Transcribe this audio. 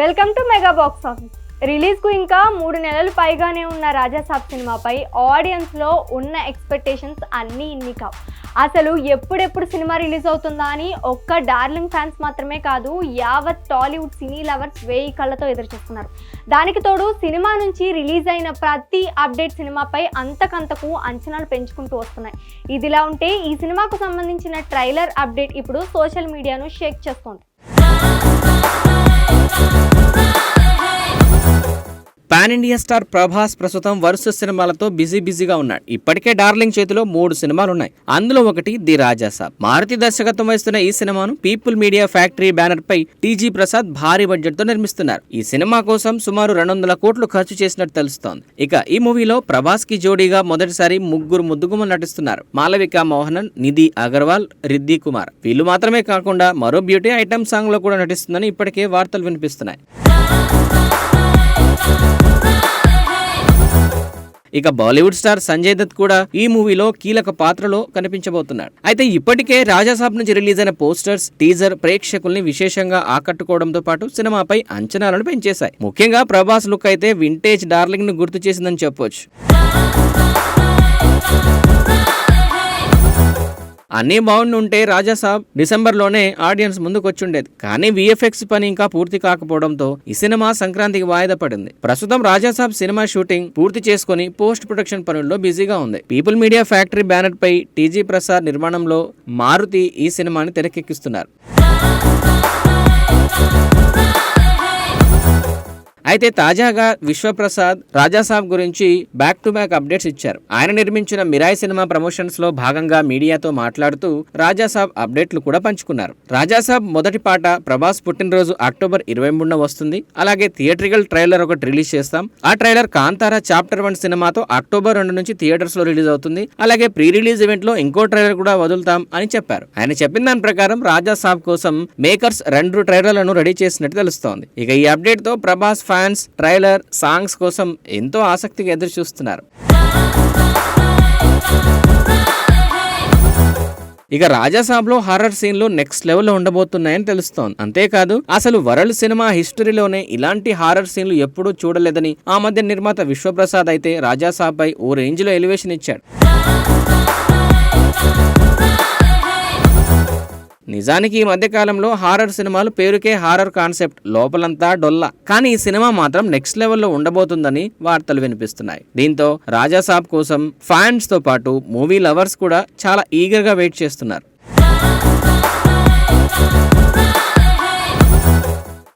Welcome to mega box office రిలీజ్కు ఇంకా మూడు నెలలు పైగానే ఉన్న రాజాసాబ్ సినిమాపై ఆడియన్స్లో ఉన్న ఎక్స్పెక్టేషన్స్ అన్నీ ఇన్ని కావు. అసలు ఎప్పుడెప్పుడు సినిమా రిలీజ్ అవుతుందా అని ఒక్క డార్లింగ్ ఫ్యాన్స్ మాత్రమే కాదు యావత్ టాలీవుడ్ సినీ లవర్స్ వేయి కళ్ళతో ఎదురు చూస్తున్నారు. దానికి తోడు సినిమా నుంచి రిలీజ్ అయిన ప్రతి అప్డేట్ సినిమాపై అంతకంతకు అంచనాలు పెంచుకుంటూ వస్తున్నాయి. ఇదిలా ఉంటే ఈ సినిమాకు సంబంధించిన ట్రైలర్ అప్డేట్ ఇప్పుడు సోషల్ మీడియాను షేక్ చేస్తోంది. పాన్ ఇండియా స్టార్ ప్రభాస్ ప్రస్తుతం వరుస సినిమాలతో బిజీ బిజీగా ఉన్నాడు. ఇప్పటికే డార్లింగ్ చేతిలో మూడు సినిమాలు ఉన్నాయి అందులో ఒకటి ది రాజా సాబ్. మారుతి దర్శకత్వం వహిస్తున్న ఈ సినిమాను పీపుల్ మీడియా ఫ్యాక్టరీ బ్యానర్ పై టీజీ ప్రసాద్ భారీ బడ్జెట్తో నిర్మిస్తున్నారు. ఈ సినిమా కోసం సుమారు రెండు వందల కోట్లు ఖర్చు చేసినట్టు తెలుస్తోంది. ఇక ఈ మూవీలో ప్రభాస్కి జోడీగా మొదటిసారి ముగ్గురు ముద్దుగుమ్మలు నటిస్తున్నారు. మాలవిక మోహనన్ నిధి అగర్వాల్ రిద్ది కుమార్. వీళ్ళు మాత్రమే కాకుండా మరో బ్యూటీ ఐటమ్ సాంగ్లో కూడా నటిస్తుందని ఇప్పటికే వార్తలు వినిపిస్తున్నాయి. ఇక బాలీవుడ్ స్టార్ సంజయ్ దత్ కూడా ఈ మూవీలో కీలక పాత్రలో కనిపించబోతున్నాడు. అయితే ఇప్పటికే రాజాసాబ్ నుంచి రిలీజ్ అయిన పోస్టర్స్ టీజర్ ప్రేక్షకుల్ని విశేషంగా ఆకట్టుకోవడంతో పాటు సినిమాపై అంచనాలను పెంచేశాయి. ముఖ్యంగా ప్రభాస్ లుక్ అయితే వింటేజ్ డార్లింగ్ను గుర్తు చేసిందని చెప్పొచ్చు. అన్నీ బాగుండుంటే రాజాసాబ్ డిసెంబర్లోనే ఆడియన్స్ ముందుకు వచ్చుండేది కానీ విఎఫ్ఎక్స్ పని ఇంకా పూర్తి కాకపోవడంతో ఈ సినిమా సంక్రాంతికి వాయిదా పడింది. ప్రస్తుతం రాజాసాబ్ సినిమా షూటింగ్ పూర్తి చేసుకుని పోస్ట్ ప్రొడక్షన్ పనుల్లో బిజీగా ఉంది. పీపుల్ మీడియా ఫ్యాక్టరీ బ్యానర్ పై టీజీ ప్రసాద్ నిర్మాణంలో మారుతి ఈ సినిమాని తెరకెక్కిస్తున్నారు. అయితే తాజాగా విశ్వప్రసాద్ రాజాసాబ్ గురించి బ్యాక్ టు బ్యాక్ అప్డేట్స్ ఇచ్చారు. ఆయన నిర్మించిన మిరాయ్ సినిమా ప్రమోషన్స్లో భాగంగా మీడియాతో మాట్లాడుతూ రాజాసాబ్ అప్డేట్లు కూడా పంచుకున్నారు. రాజాసాబ్ మొదటి పాట ప్రభాస్ పుట్టినరోజు అక్టోబర్ ఇరవై మూడున వస్తుంది. అలాగే థియేట్రికల్ ట్రైలర్ ఒకటి రిలీజ్ చేస్తాం. ఆ ట్రైలర్ కాంతారా చాప్టర్ వన్ సినిమాతో అక్టోబర్ రెండు నుంచి థియేటర్స్లో రిలీజ్ అవుతుంది. అలాగే ప్రీ రిలీజ్ ఈవెంట్లో ఇంకో ట్రైలర్ కూడా వదులుతాం అని చెప్పారు. ఆయన చెప్పిన దాని ప్రకారం రాజాసాబ్ కోసం మేకర్స్ రెండు ట్రైలర్లను రెడీ చేసినట్టు తెలుస్తోంది. ఇక ఈ అప్డేట్తో ప్రభాస్ ఫ్యాన్స్ ట్రైలర్ సాంగ్స్ కోసం ఎంతో ఆసక్తిగా ఎదురు చూస్తున్నారు. ఇక రాజాసాబ్లో హారర్ సీన్లు నెక్స్ట్ లెవెల్లో ఉండబోతున్నాయని తెలుస్తోంది. అంతేకాదు అసలు వరల్డ్ సినిమా హిస్టరీలోనే ఇలాంటి హారర్ సీన్లు ఎప్పుడూ చూడలేదని ఆ మధ్య నిర్మాత విశ్వప్రసాద్ అయితే రాజాసాబ్ పై ఓ రేంజ్లో ఎలివేషన్ ఇచ్చాడు. నిజానికి ఈ మధ్యకాలంలో హారర్ సినిమాలు పేరుకే హారర్ కాన్సెప్ట్ లోపలంతా డొల్ల. కానీ ఈ సినిమా మాత్రం నెక్స్ట్ లెవెల్లో ఉండబోతుందని వార్తలు వినిపిస్తున్నాయి. దీంతో రాజాసాబ్ కోసం ఫ్యాన్స్తో పాటు మూవీ లవర్స్ కూడా చాలా ఈగర్గా వెయిట్ చేస్తున్నారు.